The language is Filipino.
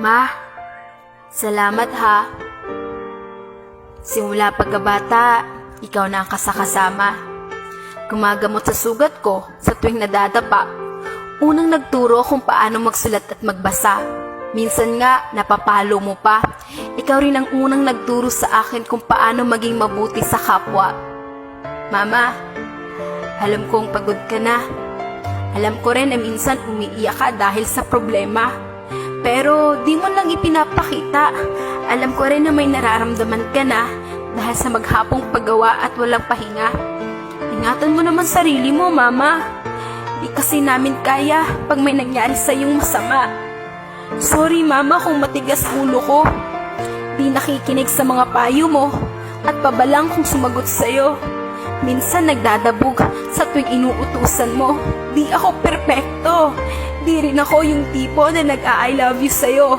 Ma, salamat ha. Simula pagkabata, ikaw na ang kasakasama. Gumagamot sa sugat ko sa tuwing nadadapa. Unang nagturo kung paano magsulat at magbasa. Minsan nga, napapalo mo pa. Ikaw rin ang unang nagturo sa akin kung paano maging mabuti sa kapwa. Mama, alam kong pagod ka na. Alam ko rin na minsan umiiyak ka dahil sa problema. Pero di mo lang ipinapakita. Alam ko rin na may nararamdaman ka na dahil sa maghapong paggawa at walang pahinga. Ingatan mo naman sarili mo, Mama. Di kasi namin kaya pag may nangyari sa iyong masama. Sorry, Mama, kung matigas ulo ko. Di nakikinig sa mga payo mo at pabalang kung sumagot sa'yo. Minsan nagdadabog sa tuwing inuutusan mo. Di ako perpekto. Di rin ako yung tipo na nag-I love you sa'yo.